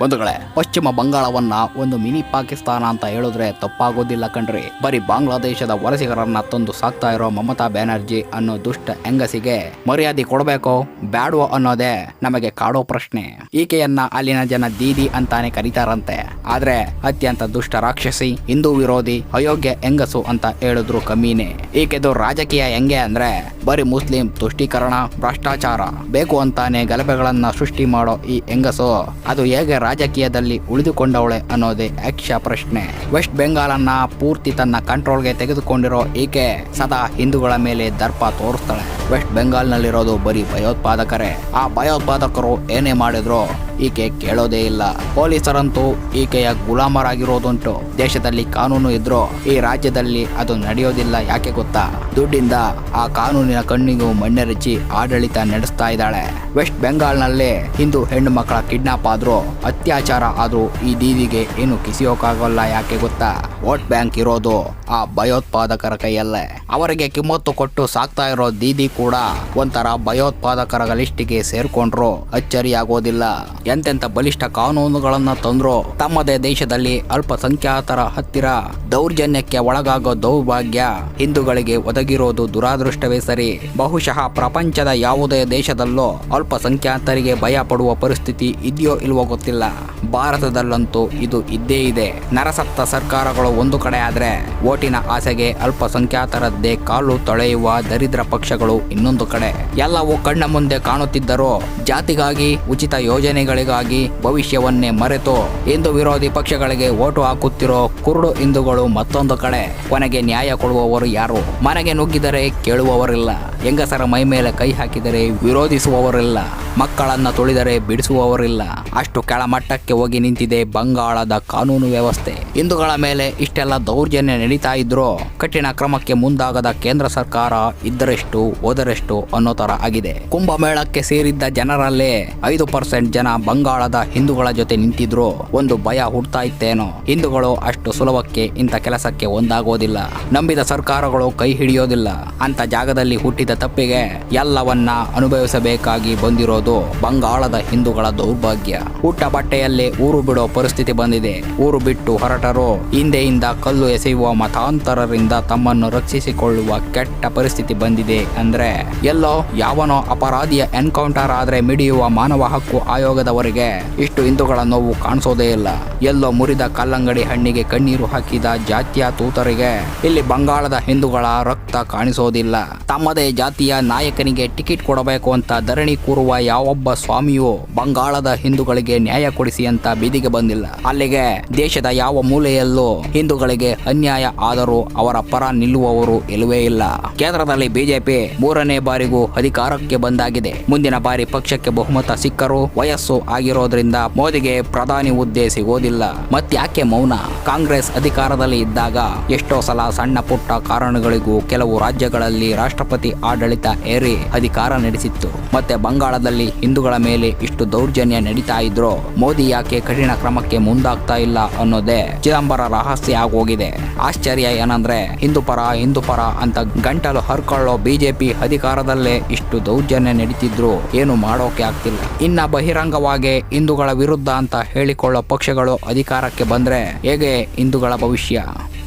ಬಂಧುಗಳೇ, ಪಶ್ಚಿಮ ಬಂಗಾಳವನ್ನ ಒಂದು ಮಿನಿ ಪಾಕಿಸ್ತಾನ ಅಂತ ಹೇಳಿದ್ರೆ ತಪ್ಪಾಗೋದಿಲ್ಲ ಕಣ್ರಿ. ಬರೀ ಬಾಂಗ್ಲಾದೇಶದ ವಲಸಿಗರನ್ನ ತಂದು ಸಾಕ್ತಾ ಇರೋ ಮಮತಾ ಬ್ಯಾನರ್ಜಿ ಅನ್ನೋ ದುಷ್ಟ ಹೆಂಗಸಿಗೆ ಮರ್ಯಾದೆ ಕೊಡಬೇಕೋ? ಬ್ಯಾಡೋ ಅನ್ನೋದೇ ನಮಗೆ ಕಾಡೋ ಪ್ರಶ್ನೆ. ಈಕೆಯನ್ನ ಅಲ್ಲಿನ ಜನ ದೀದಿ ಅಂತಾನೆ ಕರೀತಾರಂತೆ. ಆದ್ರೆ ಅತ್ಯಂತ ದುಷ್ಟ ರಾಕ್ಷಸಿ, ಹಿಂದೂ ವಿರೋಧಿ, ಅಯೋಗ್ಯ ಹೆಂಗಸು ಅಂತ ಹೇಳಿದ್ರು ಕಮ್ಮಿನೇ ಈಕೆದು ರಾಜಕೀಯ ಹೆಂಗೆ ಅಂದ್ರೆ ಬರೀ ಮುಸ್ಲಿಂ ತುಷ್ಟೀಕರಣ, ಭ್ರಷ್ಟಾಚಾರ. ಬೇಕು ಅಂತಾನೆ ಗಲಭೆಗಳನ್ನ ಸೃಷ್ಟಿ ಮಾಡೋ ಈ ಹೆಂಗಸು, ಅದು ಹೇಗೆ ರಾಜಕೀಯದಲ್ಲಿ ಉಳಿದುಕೊಂಡವಳೆ ಅನ್ನೋದೇ ಯಕ್ಷ ಪ್ರಶ್ನೆ. ವೆಸ್ಟ್ ಬೆಂಗಾಲನ್ನ ಪೂರ್ತಿ ತನ್ನ ಕಂಟ್ರೋಲ್ಗೆ ತೆಗೆದುಕೊಂಡಿರೋ ಈಕೆ ಸದಾ ಹಿಂದೂಗಳ ಮೇಲೆ ದರ್ಪ ತೋರಿಸ್ತಾಳೆ? ವೆಸ್ಟ್ ಬೆಂಗಾಲ್ನಲ್ಲಿರೋದು ಬರೀ ಭಯೋತ್ಪಾದಕರೇ. ಆ ಭಯೋತ್ಪಾದಕರು ಏನೇ ಮಾಡಿದ್ರು ಈಕೆ ಕೇಳೋದೇ ಇಲ್ಲ. ಪೊಲೀಸರಂತೂ ಈಕೆಯ ಗುಲಾಮರಾಗಿರೋದುಂಟು. ದೇಶದಲ್ಲಿ ಕಾನೂನು ಇದ್ರೂ ಈ ರಾಜ್ಯದಲ್ಲಿ ಅದು ನಡೆಯೋದಿಲ್ಲ ಯಾಕೆ ಗೊತ್ತಾ? ದುಡ್ಡಿಂದ ಆ ಕಾನೂನಿನ ಕಣ್ಣಿಗೂ ಮಣ್ಣೆರಚಿ ಆಡಳಿತ ನಡೆಸ್ತಾ ಇದ್ದಾಳೆ. ವೆಸ್ಟ್ ಬೆಂಗಾಲ್ನಲ್ಲಿ ಹಿಂದೂ ಹೆಣ್ಣು ಮಕ್ಕಳ ಕಿಡ್ನಾಪ್ ಆದ್ರೂ, ಅತ್ಯಾಚಾರ ಆದ್ರೂ ಈ ದೀದಿಗೆ ಏನು ಕಿಸಿಯೋಕ್ಕಾಗಲ್ಲ ಯಾಕೆ ಗೊತ್ತಾ? ವೋಟ್ ಬ್ಯಾಂಕ್ ಇರೋದು ಆ ಭಯೋತ್ಪಾದಕರ ಕೈಯಲ್ಲೇ. ಅವರಿಗೆ ಕಿಮ್ಮತ್ತು ಕೊಟ್ಟು ಸಾಕ್ತಾ ಇರೋ ದೀದಿ ಕೂಡ ಒಂಥರ ಭಯೋತ್ಪಾದಕರ ಲಿಸ್ಟಿಗೆ ಸೇರ್ಕೊಂಡ್ರು. ಅಚ್ಚರಿಯಾಗೋದಿಲ್ಲ. ಎಂತೆಂತ ಬಲಿಷ್ಠ ಕಾನೂನುಗಳನ್ನ ತಂದ್ರು ತಮ್ಮದೇ ದೇಶದಲ್ಲಿ ಅಲ್ಪಸಂಖ್ಯಾತರ ಹತ್ತಿರ ದೌರ್ಜನ್ಯಕ್ಕೆ ಒಳಗಾಗೋ ದೌರ್ಭಾಗ್ಯ ಹಿಂದೂಗಳಿಗೆ ಒದಗಿರೋದು ದುರಾದೃಷ್ಟವೇ ಸರಿ. ಬಹುಶಃ ಪ್ರಪಂಚದ ಯಾವುದೇ ದೇಶದಲ್ಲೂ ಅಲ್ಪಸಂಖ್ಯಾತರಿಗೆ ಭಯ ಪರಿಸ್ಥಿತಿ ಇದೆಯೋ ಇಲ್ವೋ ಗೊತ್ತಿಲ್ಲ. ಭಾರತದಲ್ಲಂತೂ ಇದು ಇದ್ದೇ ಇದೆ. ನರಸತ್ತ ಸರ್ಕಾರಗಳು ಒಂದು ಕಡೆ ಆದರೆ ಓಟಿನ ಆಸೆಗೆ ಅಲ್ಪಸಂಖ್ಯಾತರದ್ದೇ ಕಾಲು ತೊಳೆಯುವ ದರಿದ್ರ ಪಕ್ಷಗಳು ಇನ್ನೊಂದು ಕಡೆ. ಎಲ್ಲವೂ ಕಣ್ಣ ಮುಂದೆ ಕಾಣುತ್ತಿದ್ದರೂ ಜಾತಿಗಾಗಿ, ಉಚಿತ ಯೋಜನೆಗಳಿಗಾಗಿ ಭವಿಷ್ಯವನ್ನೇ ಮರೆತು ಇಂದು ವಿರೋಧಿ ಪಕ್ಷಗಳಿಗೆ ಓಟು ಹಾಕುತ್ತಿರೋ ಕುರುಡು ಹಿಂದುಗಳು ಮತ್ತೊಂದು ಕಡೆ. ಕೊನೆಗೆ ನ್ಯಾಯ ಕೊಡುವವರು ಯಾರು? ಮನೆಗೆ ನುಗ್ಗಿದರೆ ಕೇಳುವವರಿಲ್ಲ. ಹೆಂಗಸರ ಮೈ ಮೇಲೆ ಕೈ ಹಾಕಿದರೆ ವಿರೋಧಿಸುವವರಿಲ್ಲ. ಮಕ್ಕಳನ್ನ ತುಳಿದರೆ ಬಿಡಿಸುವವರಿಲ್ಲ. ಅಷ್ಟು ಕೆಳಮಟ್ಟಕ್ಕೆ ಹೋಗಿ ನಿಂತಿದೆ ಬಂಗಾಳದ ಕಾನೂನು ವ್ಯವಸ್ಥೆ. ಹಿಂದೂಗಳ ಮೇಲೆ ಇಷ್ಟೆಲ್ಲ ದೌರ್ಜನ್ಯ ನಡೀತಾ ಇದ್ರೂ ಕಠಿಣ ಕ್ರಮಕ್ಕೆ ಮುಂದಾಗದ ಕೇಂದ್ರ ಸರ್ಕಾರ ಇದ್ದರೆಷ್ಟು ಹೋದರೆಷ್ಟು ಅನ್ನೋ ತರ ಆಗಿದೆ. ಕುಂಭಮೇಳಕ್ಕೆ ಸೇರಿದ್ದ ಜನರಲ್ಲೇ ಐದು ಪರ್ಸೆಂಟ್ ಜನ ಬಂಗಾಳದ ಹಿಂದೂಗಳ ಜೊತೆ ನಿಂತಿದ್ರು ಒಂದು ಭಯ ಹುಡ್ತಾ ಇತ್ತೇನೋ. ಹಿಂದೂಗಳು ಅಷ್ಟು ಸುಲಭಕ್ಕೆ ಇಂಥ ಕೆಲಸಕ್ಕೆ ಒಂದಾಗೋದಿಲ್ಲ. ನಂಬಿದ ಸರ್ಕಾರಗಳು ಕೈ ಹಿಡಿಯೋದಿಲ್ಲ. ಅಂತ ಜಾಗದಲ್ಲಿ ಹುಟ್ಟಿದ ತಪ್ಪಿಗೆ ಎಲ್ಲವನ್ನ ಅನುಭವಿಸಬೇಕಾಗಿ ಬಂದಿರೋದು ಬಂಗಾಳದ ಹಿಂದೂಗಳ ದೌರ್ಭಾಗ್ಯ. ಹುಟ್ಟ ಬಟ್ಟೆಯಲ್ಲೇ ಊರು ಬಿಡೋ ಪರಿಸ್ಥಿತಿ ಬಂದಿದೆ. ಊರು ಬಿಟ್ಟು ಹೊರಟರು, ಹಿಂದೆಯಿಂದ ಕಲ್ಲು ಎಸೆಯುವ ಮತಾಂತರರಿಂದ ತಮ್ಮನ್ನು ರಕ್ಷಿಸಿಕೊಳ್ಳುವ ಕೆಟ್ಟ ಪರಿಸ್ಥಿತಿ ಬಂದಿದೆ ಅಂದ್ರೆ, ಎಲ್ಲೋ ಯಾವನೋ ಅಪರಾಧಿಯ ಎನ್ಕೌಂಟರ್ ಆದ್ರೆ ಮಿಡಿಯುವ ಮಾನವ ಹಕ್ಕು ಆಯೋಗದವರಿಗೆ ಇಷ್ಟು ಹಿಂದುಗಳ ನೋವು ಕಾಣಿಸೋದೇ ಇಲ್ಲ. ಎಲ್ಲೋ ಮುರಿದ ಕಲ್ಲಂಗಡಿ ಹಣ್ಣಿಗೆ ಕಣ್ಣೀರು ಹಾಕಿದ ಜಾತಿಯ ತೂತರಿಗೆ ಇಲ್ಲಿ ಬಂಗಾಳದ ಹಿಂದೂಗಳ ರಕ್ತ ಕಾಣಿಸೋದಿಲ್ಲ. ತಮ್ಮದೇ ಜಾತಿಯ ನಾಯಕನಿಗೆ ಟಿಕೆಟ್ ಕೊಡಬೇಕು ಅಂತ ಧರಣಿ ಕೂರುವ ಯಾವೊಬ್ಬ ಸ್ವಾಮಿಯು ಬಂಗಾಳದ ಹಿಂದೂಗಳಿಗೆ ನ್ಯಾಯ ಕೊಡಿಸಿ ಅಂತ ಬೀದಿಗೆ ಬಂದಿಲ್ಲ. ಅಲ್ಲಿಗೆ ದೇಶದ ಯಾವ ಮೂಲೆಯಲ್ಲೂ ಹಿಂದೂಗಳಿಗೆ ಅನ್ಯಾಯ ಆದರೂ ಅವರ ಪರ ನಿಲ್ಲುವವರು ಇಲ್ಲವೇ ಇಲ್ಲ. ಕೇಂದ್ರದಲ್ಲಿ ಬಿಜೆಪಿ ಮೂರನೇ ಬಾರಿಗೂ ಅಧಿಕಾರಕ್ಕೆ ಬಂದಾಗಿದೆ. ಮುಂದಿನ ಬಾರಿ ಪಕ್ಷಕ್ಕೆ ಬಹುಮತ ಸಿಕ್ಕರೂ ವಯಸ್ಸು ಆಗಿರೋದ್ರಿಂದ ಮೋದಿಗೆ ಪ್ರಧಾನಿ ಹುದ್ದೆ ಸಿಗೋದಿಲ್ಲ. ಮತ್ತ್ಯಾಕೆ ಮೌನ? ಕಾಂಗ್ರೆಸ್ ಅಧಿಕಾರದಲ್ಲಿ ಇದ್ದಾಗ ಎಷ್ಟೋ ಸಲ ಸಣ್ಣ ಪುಟ್ಟ ಕಾರಣಗಳಿಗೂ ಕೆಲವು ರಾಜ್ಯಗಳಲ್ಲಿ ರಾಷ್ಟ್ರಪತಿ ಆಡಳಿತ ಏರಿ ಅಧಿಕಾರ ನಡೆಸಿತ್ತು. ಮತ್ತೆ ಬಂಗಾಳದಲ್ಲಿ ಹಿಂದೂಗಳ ಮೇಲೆ ಇಷ್ಟು ದೌರ್ಜನ್ಯ ನಡೀತಾ ಇದ್ರೋ ಮೋದಿ ಕಠಿಣ ಕ್ರಮಕ್ಕೆ ಮುಂದಾಗ್ತಾ ಇಲ್ಲ ಅನ್ನೋದೇ ಚಿದಂಬರ ರಹಸ್ಯ ಆಗೋಗಿದೆ. ಆಶ್ಚರ್ಯ ಏನಂದ್ರೆ, ಹಿಂದೂ ಪರ ಹಿಂದೂ ಪರ ಅಂತ ಗಂಟಲು ಹರ್ಕೊಳ್ಳೋ ಬಿಜೆಪಿ ಅಧಿಕಾರದಲ್ಲೇ ಇಷ್ಟು ದೌರ್ಜನ್ಯ ನಡೀತಿದ್ರು, ಏನು ಮಾಡೋಕೆ ಆಗ್ತಿಲ್ಲ. ಇನ್ನ ಬಹಿರಂಗವಾಗಿ ಹಿಂದೂಗಳ ವಿರುದ್ಧ ಅಂತ ಹೇಳಿಕೊಳ್ಳೋ ಪಕ್ಷಗಳು ಅಧಿಕಾರಕ್ಕೆ ಬಂದ್ರೆ ಹೇಗೆ ಹಿಂದೂಗಳ ಭವಿಷ್ಯ?